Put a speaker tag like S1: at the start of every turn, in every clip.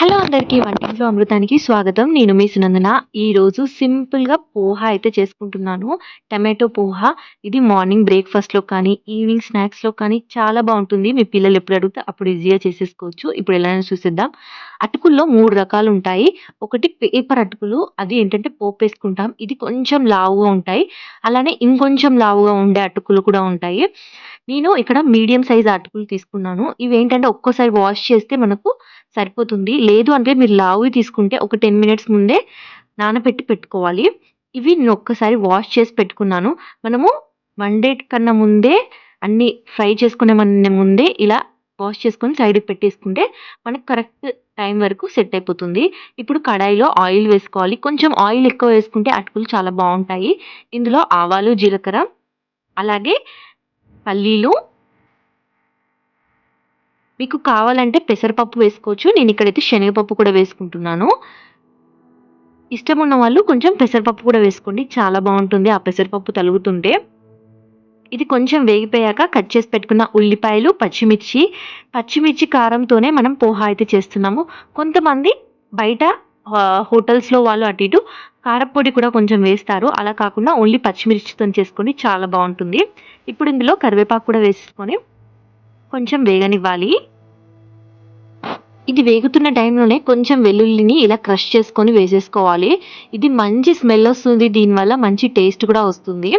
S1: Hello అందరికీ వంటింట్లో అమృతానికి స్వాగతం. నేను మీ సునందన. ఈరోజు సింపుల్గా పోహా అయితే చేసుకుంటున్నాను. టమాటో పోహా. ఇది మార్నింగ్ బ్రేక్ఫాస్ట్లో కానీ ఈవినింగ్ స్నాక్స్లో కానీ చాలా బాగుంటుంది. మీ పిల్లలు ఎప్పుడు అడిగితే అప్పుడు ఈజీగా చేసేసుకోవచ్చు. ఇప్పుడు ఎలా చూసేద్దాం. అటుకుల్లో మూడు రకాలు ఉంటాయి. ఒకటి పేపర్ అటుకులు. అది ఏంటంటే పోపు వేసుకుంటాం ఇది కొంచెం లావుగా ఉంటాయి. అలానే ఇంకొంచెం లావుగా ఉండే అటుకులు కూడా ఉంటాయి. నేను ఇక్కడ మీడియం సైజ్ అటుకులు తీసుకున్నాను. ఇవి ఏంటంటే ఒక్కోసారి వాష్ చేస్తే మనకు సరిపోతుంది. లేదు అంటే మీరు లావువి తీసుకుంటే ఒక టెన్ మినిట్స్ ముందే నానబెట్టి పెట్టుకోవాలి. ఇవి నేను ఒక్కసారి వాష్ చేసి పెట్టుకున్నాను. మనము వన్ డే కన్నా ముందే అన్ని ఫ్రై చేసుకునే మన ముందే ఇలా వాష్ చేసుకొని సైడ్కి పెట్టేసుకుంటే మనకు కరెక్ట్ టైం వరకు సెట్ అయిపోతుంది. ఇప్పుడు కడాయిలో ఆయిల్ వేసుకోవాలి. కొంచెం ఆయిల్ ఎక్కువ వేసుకుంటే అటుకులు చాలా బాగుంటాయి. ఇందులో ఆవాలు జీలకర్ర అలాగే పల్లీలు మీకు కావాలంటే పెసరపప్పు వేసుకోవచ్చు. నేను ఇక్కడైతే శనగపప్పు కూడా వేసుకుంటున్నాను. ఇష్టం ఉన్న వాళ్ళు కొంచెం పెసరపప్పు కూడా వేసుకోండి. చాలా బాగుంటుంది. ఆ పెసరపప్పు తలుగుతుంటే ఇది కొంచెం వేగిపోయాక కట్ చేసి పెట్టుకున్న ఉల్లిపాయలు పచ్చిమిర్చి పచ్చిమిర్చి కారంతోనే మనం పోహా అయితే చేస్తున్నాము. కొంతమంది బయట హోటల్స్లో వాళ్ళు అటు ఇటు కారపొడి కూడా కొంచెం వేస్తారు. అలా కాకుండా ఓన్లీ పచ్చిమిర్చితో చేసుకొని చాలా బాగుంటుంది. ఇప్పుడు ఇందులో కరివేపాకు కూడా వేసుకొని కొంచెం వేగనివ్వాలి. ఇది వేగుతున్న టైంలోనే కొంచెం వెల్లుల్లిని ఇలా క్రష్ చేసుకొని వేసేసుకోవాలి. ఇది మంచి స్మెల్ వస్తుంది దీనివల్ల మంచి టేస్ట్ కూడా వస్తుంది.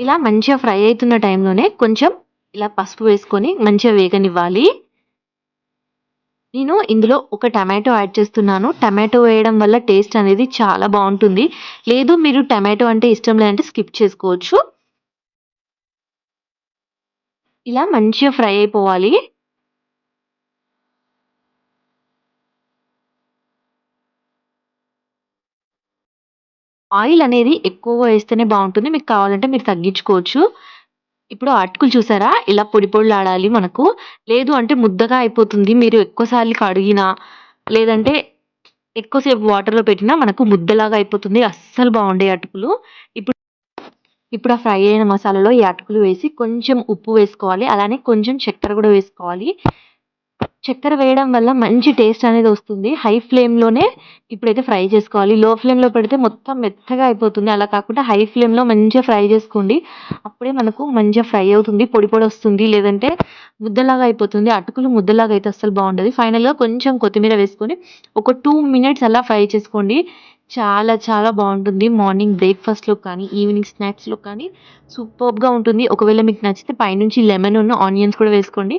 S1: ఇలా మంచిగా ఫ్రై అవుతున్న టైంలోనే కొంచెం ఇలా పసుపు వేసుకొని మంచిగా వేగనివ్వాలి. నేను ఇందులో ఒక టమాటో యాడ్ చేస్తున్నాను. టమాటో వేయడం వల్ల టేస్ట్ అనేది చాలా బాగుంటుంది. లేదు మీరు టమాటో అంటే ఇష్టం లేదంటే స్కిప్ చేసుకోవచ్చు. ఇలా మంచిగా ఫ్రై అయిపోవాలి. ఆయిల్ అనేది ఎక్కువగా వేస్తేనే బాగుంటుంది. మీకు కావాలంటే మీరు తగ్గించుకోవచ్చు. ఇప్పుడు అటుకులు చూసారా? ఇలా పొడి పొడిలాడాలి మనకు. లేదు అంటే ముద్దగా అయిపోతుంది. మీరు ఎక్కువసార్లు కడిగినా లేదంటే ఎక్కువసేపు వాటర్లో పెట్టినా మనకు ముద్దలాగా అయిపోతుంది. అస్సలు బాగుండే అటుకులు. ఇప్పుడు ఇప్పుడు ఆ ఫ్రై అయిన మసాలాలో ఈ అటుకులు వేసి కొంచెం ఉప్పు వేసుకోవాలి. అలానే కొంచెం చక్కెర కూడా వేసుకోవాలి. చక్కెర వేయడం వల్ల మంచి టేస్ట్ అనేది వస్తుంది. హై ఫ్లేమ్లోనే ఇప్పుడైతే ఫ్రై చేసుకోవాలి. లో ఫ్లేమ్లో పెడితే మొత్తం మెత్తగా అయిపోతుంది. అలా కాకుండా హై ఫ్లేమ్లో మంచిగా ఫ్రై చేసుకోండి. అప్పుడే మనకు మంచిగా ఫ్రై అవుతుంది పొడి పొడి వస్తుంది. లేదంటే ముద్దలాగా అయిపోతుంది. అటుకులు ముద్దలాగా అయితే అస్సలు బాగుండదు. ఫైనల్గా కొంచెం కొత్తిమీర వేసుకొని ఒక టూ మినిట్స్ అలా ఫ్రై చేసుకోండి. చాలా చాలా బాగుంటుంది. మార్నింగ్ బ్రేక్ఫాస్ట్లో కానీ ఈవినింగ్ స్నాక్స్లో కానీ సూపర్గా ఉంటుంది. ఒకవేళ మీకు నచ్చితే పైనుంచి లెమన్ ఉన్న ఆనియన్స్ కూడా వేసుకోండి.